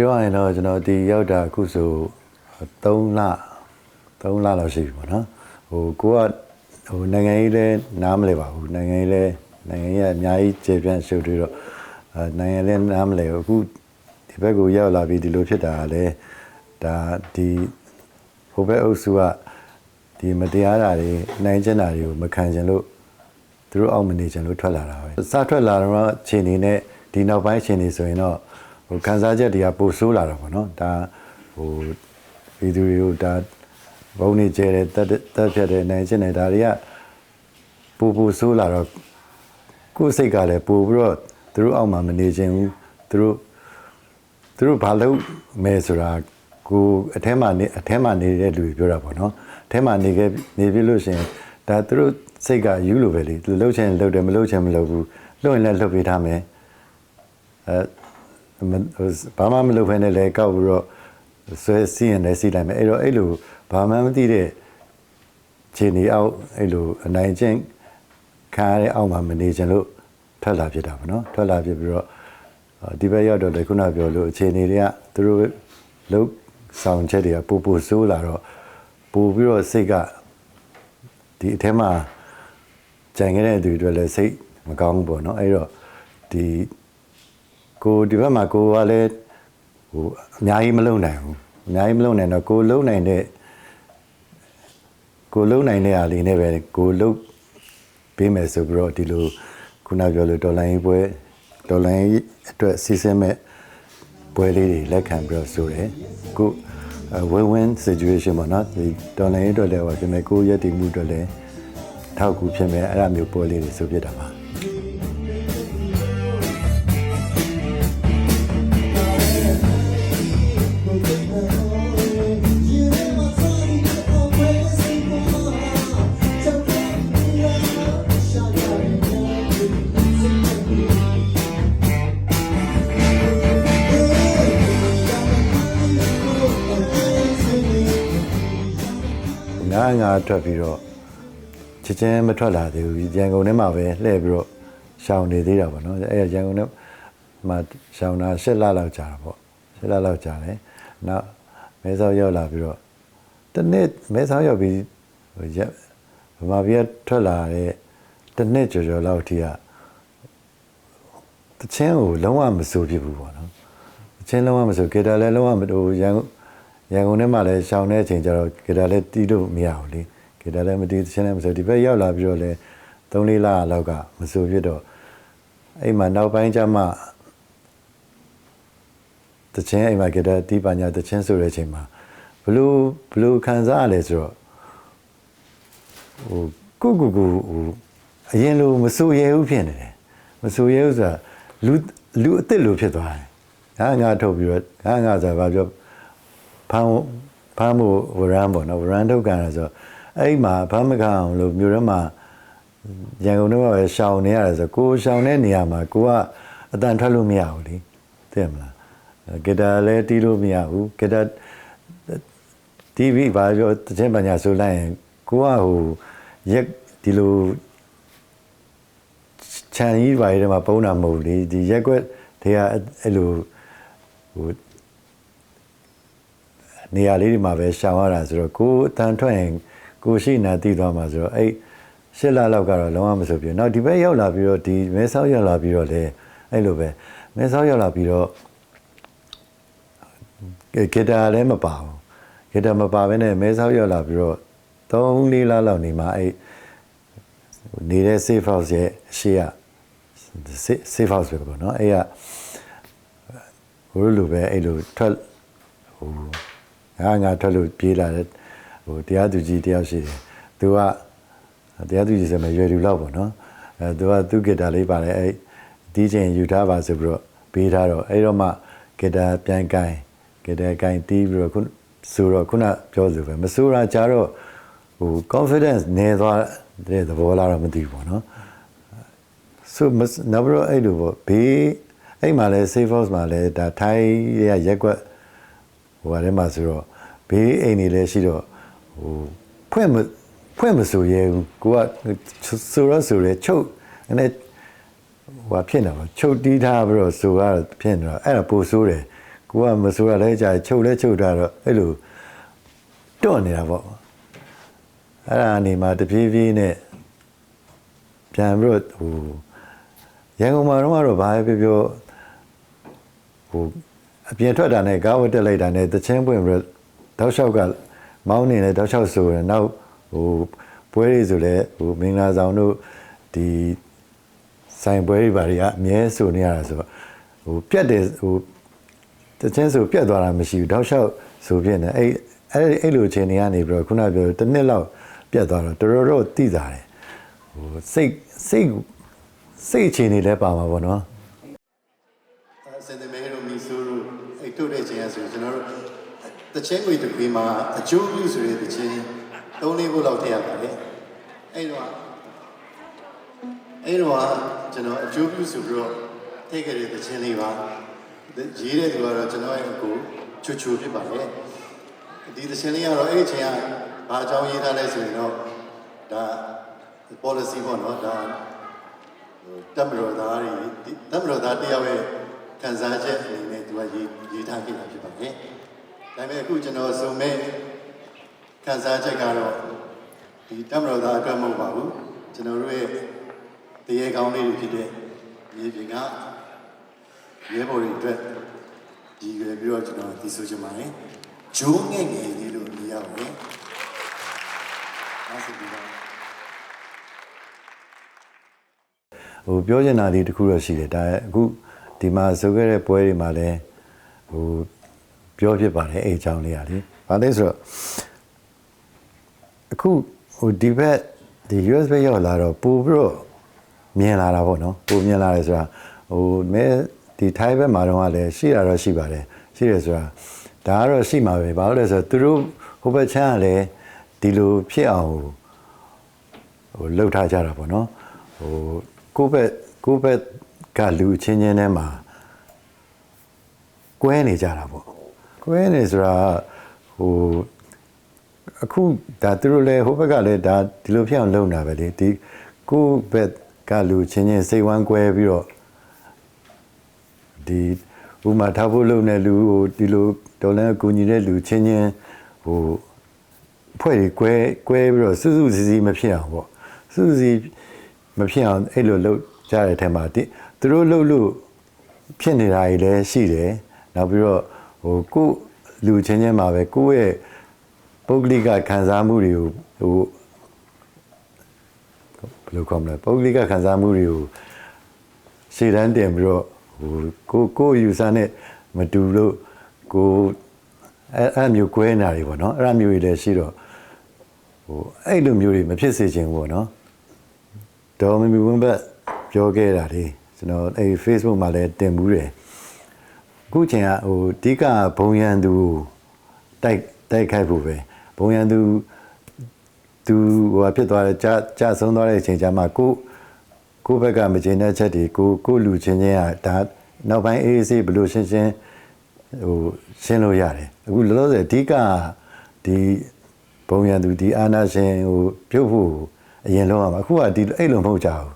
ပြောရရင်တော့ကျွန်တော်ဒီရောက်တာအခုဆို3လ3လလောက်ရှိပြီပေါ့နော်ဟိုကိုကဟိုနိုင်ငံရေးလဲနားမလဲပါဘူးနိုင်ငံရေးလဲနိုင်ငံရေးကအများကြီးကျေပြန့်ရှုပ်ပြီးတော့အဲနိုင်ငံလဲနားမလဲဘူးအခုဒီဘက်ကိုရောက်လာပြီးဒီလိုဖြစ်တာကလည်းဒါဒီဟိုဘက်အုပ်စုကဒီမတရားတာတွေနိုင်ကျင်တာတွေကိုမခံချင်လို့သူတို့အောက်မနေချင်လို့ထွက်လာတာပဲစထွက်လာတော့ခြေနေနဲ့ဒီနောက်ပိုင်းခြေနေဆိုရင်တော့ ဟိုခံစားချက်တွေကပိုဆိုးလာတော့ဗောနော်ဒါဟိုဗီဒီယိုဒါဘုံနေကျဲတဲ့တက်တက်ဖြတ်တဲ့နိုင်ကျင်တဲ့ဒါတွေကပူပူဆိုးလာတော့ကိုယ်စိတ်ကလည်းပို့ပြီးတော့သူတို့အောက်မှာမနေချင်ဘူးသူတို့သူတို့ဘာလုပ်မယ်ဆိုတာကိုအထဲမှာနေအထဲမှာနေတဲ့လူတွေပြောတာပေါ့နော်အထဲမှာနေခဲ့နေပြီလို့ရှရင်ဒါသူတို့စိတ်ကယူလို့ပဲလေသူလှုပ်ချင်လှုပ်တယ်မလှုပ်ချင်မလှုပ်ဘူးလှုပ်ရင်လည်းလှုပ်ပေးထားမယ်အဲမဟို ဘာမှမလုပ်ဖ ೇನೆ လဲကောက်ပြီးတော့ဆွဲစီးရင်လည်းစီးလိုက်မယ်အဲ့တော့အဲ့လိုဘာမှမသိတဲ့ခြေနေအောင်အဲ့လိုအနိုင်ကျင့်ခံရတဲ့အောက်မှာမနေချင်လို့ထွက်လာဖြစ်တာပေါ့နော်ထွက်လာဖြစ်ပြီးတော့အာဒီဘက်ရောက်တော့လေခုနပြောလို့အခြေအနေတွေကသူတို့လုတ်ဆောင်ချက်တွေကပူပူဆိုးလာတော့ပူပြီးတော့စိတ်ကဒီအထက်မှာကြံခဲ့တဲ့သူတွေလည်းစိတ်မကောင်းဘူးပေါ့နော်အဲ့တော့ဒီ ကိုဒီဘက်မှာကိုကလည်းဟိုအများကြီးမလုံနိုင်ဘူးအများကြီးမလုံနိုင်တော့ကိုလုံနိုင်တဲ့ကိုလုံနိုင်တဲ့အားလေးနဲ့ပဲကိုလုံပေးမယ်ဆိုပြီးတော့ဒီလိုခုနပြောလို့ဒေါ်လာရေးပွဲဒေါ်လာရေးအတွက်စီစဉ်မဲ့ပွဲလေးတွေလက်ခံပြီးတော့ဆိုတယ်ခုဝင်းဝင်း situation ပေါ့နော်ဒီဒေါ်လာရေးအတွက်လည်းဟောပြင်မဲ့ကိုရက်တည်မှုအတွက်လည်းထောက်ကူဖြစ်မဲ့အဲ့ဒါမျိုးပွဲလေးတွေဆိုဖြစ်တာပါ ငါးငါးထွက်ပြီးတော့ချက်ချင်းမထွက်လာသေးဘူးရန်ကုန်ထဲမှာပဲလှည့်ပြီးတော့ရှောင်နေသေးတာပေါ့နော်အဲ့ရန်ကုန်ထဲမှာရှောင်တာ၈လလောက်ကြာတာပေါ့၈လလောက်ကြာတယ်နောက်မဲဆောက်ရောက်လာပြီးတော့တစ်နှစ်မဲဆောက်ရောက်ပြီးဟိုရက်ဗမာပြည်ကထွက်လာတဲ့တစ်နှစ်ကျော်ကျော်လောက်ထိကတချင်းကိုလုံးဝမစိုးဖြစ်ဘူးပေါ့နော်တချင်းလုံးဝမစိုးကေတာလည်းလုံးဝမဟိုရန်ကုန် ရန်ကုန်ထဲမှာလည်းရှောင်းတဲ့အချိန်ကျတော့ဂီတာလည်းတီးလို့မရဘူးလေဂီတာလည်းမတီးသချင်းလည်းမဆိုဒီဘက်ရောက်လာပြီးတော့လည်း3လေးလလောက်ကမဆိုဖြစ်တော့အဲ့မှာနောက်ပိုင်းကျမှသချင်းအိမ်မှာဂီတာတီးပါညာသချင်းဆိုတဲ့အချိန်မှာဘလို့ဘလို့ခံစားရလဲဆိုတော့ဟိုကိုကိုကိုဟိုအရင်လိုမဆိုရဲဘူးဖြစ်နေတယ်မဆိုရဲဘူးဆိုတာလူလူအစ်စ်လိုဖြစ်သွားတယ်ငါငါထုတ်ပြီးတော့ငါငါဆိုတာဘာပြော ဖမ်းဖမ်းဖို့ဝရမ်းပေါ့နော်ဝရမ်းထုတ်ကန်ရဆိုတော့အဲ့မှာဖမ်းမကအောင်လို့မြို့ထဲမှာရန်ကုန်ထဲမှာပဲရှောင်နေရတယ်ဆိုကိုရှောင်တဲ့နေရာမှာကိုကအတန်ထွက်လို့မရဘူးလေသိရမလားဂီတာလည်းတီးလို့မရဘူးဂီတာ TV ဘာပြောတခြင်းပညာဆိုလိုက်ရင်ကိုကဟိုရက်ဒီလိုချန်ကြီးဘာတွေမှာပုံတာမဟုတ်လေဒီရက်ွက်တွေကအဲ့လိုဟို နေရာလေးတွေမှာပဲရှောင်ရတာဆိုတော့ကိုယ်အတန်ထွက်ရင်ကိုရှိနေတည်သွားမှာဆိုတော့အဲ့ရှစ်လလောက်ကတော့လုံးဝမဆိုပြနောက်ဒီဘက်ရောက်လာပြီးတော့ဒီမဲဆောက်ရောက်လာပြီးတော့လေအဲ့လိုပဲမဲဆောက်ရောက်လာပြီးတော့ဂီတာလည်းမပါဘူးဂီတာမပါဘဲနဲ့မဲဆောက်ရောက်လာပြီးတော့3 4လလောက်နေမှာအဲ့နေတဲ့ safe house ရဲ့အရှိက safe house ပဲပေါ့နော်အဲ့ကဟိုလိုပဲအဲ့လိုထွက်ဟို ငါငါထွက်လို့ပြေးလာတဲ့ဟိုတရားသူကြီးတယောက်ရှိတယ်။ तू ကတရားသူကြီးဆိုမှရွယ်သူလောက်ပေါ့နော်။အဲ तू ကသူ့ဂီတာလေးပါတယ်အဲဒီချိန်ယူထားပါဆိုပြီးတော့ပေးထားတော့အဲ့တော့မှဂီတာပြန်ကင်ဂီတာကင်တီးပြီးတော့ခုဆိုတော့ခုနပြောသူပဲမဆိုးတာကြတော့ဟို confidence နေသွားတဲ့သဘောလားတော့မသိဘူးပေါ့နော်။ဆိုနောက်ပြီးတော့အဲ့လိုပေါ့ဘေးအဲ့မှာလဲ safe house မှာလဲဒါထိုင်းရရက်ကွက်ဟိုဟာထဲမှာဆိုတော့ ဘေးအိမ်တွေလည်းရှိတော့ဟိုဖွင့်မဖွင့်မဆိုရဲဘူးကိုကဆိုတော့ဆိုရဲချုပ်အဲ့ဟိုဟာဖြစ်နေပါချုပ်တီးထားပြီးတော့ဆိုကတော့ဖြစ်နေတော့အဲ့ဒါပိုဆိုးတယ်ကိုကမဆိုရလဲကြာချုပ်လဲချုပ်တာတော့အဲ့လိုတွန့်နေတာပေါ့အဲ့ဒါအနေမှာတပြေးပြေးနဲ့ပြန်ပြီးတော့ဟိုရန်ကုန်မှာတော့ကတော့ဘာပဲပြောပြောဟိုအပြင်ထွက်တာနဲ့ကားဝတ်တက်လိုက်တာနဲ့တချင်းပွင့်ပြီးတော့ တောက်လျှောက်ကမောင်းနေတယ်တောက်လျှောက်ဆိုရင်နောက်ဟိုပွဲတွေဆိုလဲဟိုမင်္ဂလာဆောင်တို့ဒီဆိုင်ပွဲတွေဘာတွေကအမြဲဆိုနေရတာဆိုတော့ဟိုပြတ်တယ်ဟိုတချင်းဆိုပြတ်သွားတာမရှိဘူးတောက်လျှောက်ဆိုပြနေအဲ့အဲ့အဲ့လိုအချိန်တွေကနေပြီးတော့ခုနပြောတစ်နှစ်လောက်ပြတ်သွားတော့တော်တော်တော့တိတာတယ်ဟိုစိတ်စိတ်စိတ်အချိန်တွေလည်းပါမှာပေါ့နော်စင်တမဲတို့မီဆိုတို့အဲ့ထုတ်တဲ့ချင်းရဆိုကျွန်တော်တို့ တချင်းကိုတခွေမှာအကျိုးပြုဆိုတဲ့တချင်းသုံးလေးခုလောက်ထည့်ရပါတယ်အဲ့တော့အဲ့တော့ကျွန်တော်အကျိုးပြုဆိုပြီးတော့ထည့်ခဲ့တဲ့တချင်းလေးပါရေးတဲ့သူကတော့ကျွန်တော်ရဲ့အကိုချူချူဖြစ်ပါတယ်ဒီတချင်းလေးကတော့အဲ့ဒီချင်းကဘာအကြောင်းရေးထားလဲဆိုရင်တော့ဒါ policy ပေါ့နော်ဒါတမတော်သားတွေဒီတမတော်သားတယောက်ရဲ့ခံစားချက်အနေနဲ့သူကရေးရေးထားခဲ့တာဖြစ်ပါတယ်။ ဒါပေမဲ့အခုကျွန်တော်စုံမဲ့ခံစားချက်ကတော့ဒီတမတော်သားအတွက်မဟုတ်ပါဘူး။ကျွန်တော်တို့ရဲ့တရေကောင်းလေးတွေဖြစ်တဲ့မြေပြင်ကရဲဘော်တွေအတွက်ဒီရွယ်ပြီးတော့ကျွန်တော်ဒီဆိုချင်ပါတယ်။ဂျိုးငယ်ငယ်လေးလို့မြင်ရပါတယ်။ဒါဆိုပြီးတော့ဟိုပြောချင်တာဒီတစ်ခုတော့ရှိတယ်ဒါအခုဒီမှာဆိုခဲ့တဲ့ပွဲတွေမှာလည်းဟို ပြောဖြစ်ပါတယ်အဲ့အကြောင်းလေးอ่ะလေဘာလဲဆိုတော့အခုဟိုဒီဘက်ဒီ USB ရောက်လာတော့ပို့ပြီးတော့မြင်လာတာပေါ့နော်ပို့မြင်လာတယ်ဆိုတာဟိုမဲဒီထိုင်းဘက်မှာတော့လည်းရှိတာတော့ရှိပါတယ်ရှိတယ်ဆိုတာဒါကတော့ရှိမှာပဲဘာလို့လဲဆိုတော့သူတို့ဟိုဘက်ချမ်းကလည်းဒီလိုဖြစ်အောင်ဟိုဟိုလှုပ်ထားကြတာပေါ့နော်ဟိုကိုယ့်ဘက်ကိုယ့်ဘက်ကလူချင်းချင်းထဲမှာကွဲနေကြတာပေါ့ ကွဲနေဆိုတာဟိုအခုဒါသူတို့လည်းဟိုဘက်ကလည်းဒါဒီလိုဖြစ်အောင်လုပ်နေတာပဲလေဒီကိုယ့်ဘက်ကလူချင်းချင်းစိတ်ဝမ်းကွဲပြီးတော့ဒီဥမာထားဖို့လုပ်နေလူဟိုဒီလိုတော်လည်းအကူညီတဲ့လူချင်းချင်းဟိုဖွဲ့တွေကွဲကွဲပြီးတော့စွစုစည်းစည်းမဖြစ်အောင်ပေါ့စွစုစည်းမဖြစ်အောင်အဲ့လိုလုပ်ကြတဲ့ထဲမှာဒီသူတို့လုပ်လို့ဖြစ်နေတာတွေလည်းရှိတယ်နောက်ပြီးတော့ ဟိုကိုယ့်လူချင်းချင်းမှာပဲကိုယ့်ရဲ့ပုဂ္ဂလိကခံစားမှုတွေကိုဟိုဘယ်လိုခေါ်မလဲပုဂ္ဂလိကခံစားမှုတွေကိုရှေ့တန်းတင်ပြီးတော့ဟိုကိုယ့်ကိုယ့်ယူဆနဲ့မတူလို့ကိုယ်အဲ့အဲ့မျိုးကွဲနေတာတွေပေါ့နော်အဲ့အမျိုးတွေလည်းရှိတော့ဟိုအဲ့လိုမျိုးတွေမဖြစ်စေချင်ဘူးပေါ့နော်ဒေါ်မမီဝင်းဘက်ပြောခဲ့တာလေကျွန်တော်အဲ့ Facebook မှာလည်းတင်မှုတယ်အ ခုချိန်ကဟိုအဓိကဘုံရန်သူကိုတိုက်တိုက်ခိုက်ဖို့ပဲဘုံရန်သူသူဟိုဟာဖြစ်သွားတယ်ကြာကြာဆုံးသွားတဲ့အချိန်ကျမှကိုကိုယ့်ဘက်ကမကျေနပ်ချက်တွေကိုကိုလူချင်းချင်းကဒါနောက်ပိုင်းအေးအေးဆေးဘယ်လိုရှင်းရှင်းဟိုရှင်းလို့ရတယ်အခုလောလောဆယ်အဓိကဒီဘုံရန်သူဒီအာနာရှင်ဟိုပြုတ်ဖို့အရင်လုံးအောင်အခုကဒီအဲ့လိုမဟုတ်ကြဘူး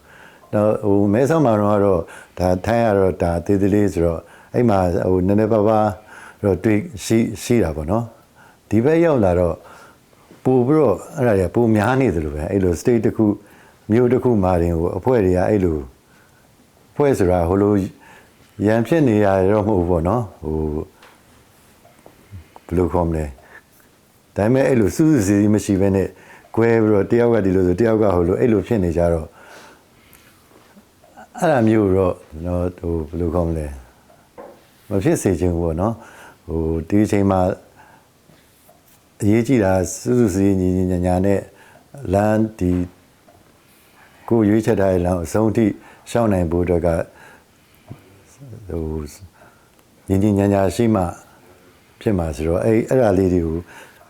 တော့ဟိုမဲဆောက်မှာတော့ဒါထိုင်းရတော့ဒါသေးသေးလေးဆိုတော့ အဲ့မှာဟိုနည်းနည်းပါးပါးတော့တွေ့ရှိရှိတာပေါ့နော်ဒီဘက်ရောက်လာတော့ပို့ပြီးတော့အဲ့ဒါတွေကပိုများနေသလိုပဲအဲ့လို state တစ်ခုမြို့တစ်ခုမှာတင်ဟိုအဖွဲ့တွေကအဲ့လိုဖွဲ့ဆိုတာဟိုလိုရန်ဖြစ်နေရတော့မဟုတ်ဘူးပေါ့နော်ဟိုဘယ်လိုခေါ်မလဲဒါပေမဲ့အဲ့လိုစူးစူးစီးစီးမရှိဘဲနဲ့ကွဲပြီးတော့တယောက်ကဒီလိုဆိုတယောက်ကဟိုလိုအဲ့လိုဖြစ်နေကြတော့အဲ့ဒါမျိုးတော့တော့ဟိုဘယ်လိုခေါ်မလဲ မဖြစ်စေချင်ဘူးပေါ့နော်ဟိုဒီအချိန်မှာအရေးကြီးတာစူးစူးစီးညီညီညာညာနဲ့လမ်းဒီကိုယ်ရွေးချက်ထားတဲ့လမ်းအဆုံးထိရှောင်းနိုင်ဖို့အတွက်ကဟိုညီညီညာညာရှိမှဖြစ်မှာဆိုတော့အဲ့အဲ့ဒါလေးတွေကို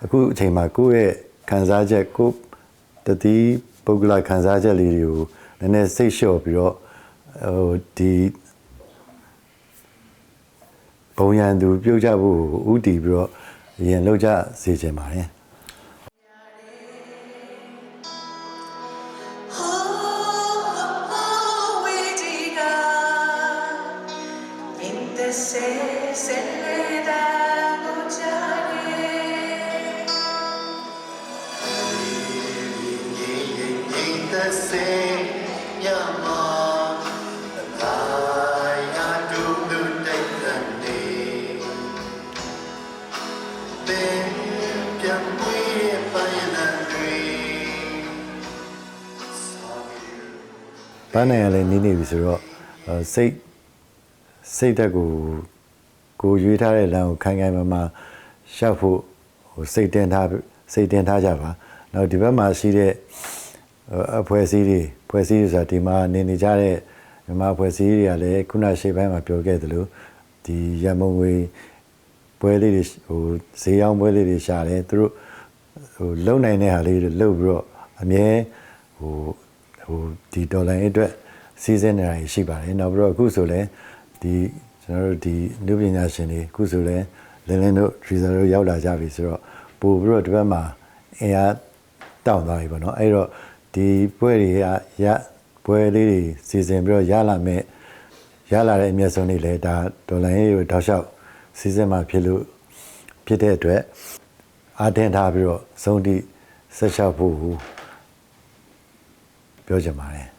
အခုအချိန်မှာကိုယ့်ရဲ့ခံစားချက်ကိုယ်တတိပုဂ္ဂလခံစားချက်လေးတွေကိုနည်းနည်းစိတ်လျှော့ပြီးတော့ဟိုဒီ ဘုံရန်သူပြုတ်ကြဖို့ဥတည်ပြီးတော့အရင်လောက်ကြစေချင်ပါတယ် Oh, we diga, inte ဘန်းနိုင်ကလည်းနီးနေပြီဆိုတော့အဲစိတ်စိတ်တက်ကိုကိုရွေးထားတဲ့လမ်းကိုခိုင်ခိုင်မာမာရှောက်ဖို့ဟိုစိတ်တင်ထားစိတ်တင်ထားကြပါနောက်ဒီဘက်မှာရှိတဲ့ဟိုအဖွဲ့အစည်းတွေဖွဲ့စည်းတွေဆိုတာဒီမှာနေနေကြတဲ့မြန်မာအဖွဲ့အစည်းတွေကလည်းခုနရှေ့ပိုင်းမှာပြောခဲ့သလိုဒီရန်မုံငွေပွဲလေးတွေဟိုဈေးရောင်းပွဲလေးတွေရှာတယ်သူတို့ဟိုလုံနိုင်တဲ့ဟာလေးတွေလုပ်ပြီးတော့အမြဲဟို ဟိုဒီဒေါ်လာအတွက်စီးစင်းနေတာရှိပါတယ်နောက်ပြီးတော့အခုဆိုလည်းဒီကျွန်တော်တို့ဒီလူပညာရှင်တွေအခုဆိုလည်းလင်းလင်းတို့ဒရီဇာတို့ရောက်လာကြပြီဆိုတော့ပို့ပြီးတော့ဒီဘက်မှာအင်အားတောင်းသွားပြီပေါ့နော်အဲ့တော့ဒီပွဲတွေကရပွဲလေးတွေစီစဉ်ပြီးတော့ရလာမဲ့ရလာတဲ့အမျက်ဆုံးတွေလည်းဒါဒေါ်လာရေးကိုတောက်လျှောက်စီစဉ်มาဖြစ်လို့ဖြစ်တဲ့အတွက်အားတင်ထားပြီးတော့စုံတိဆက်လျှောက်ဖို့ ပြောချင်ပါတယ်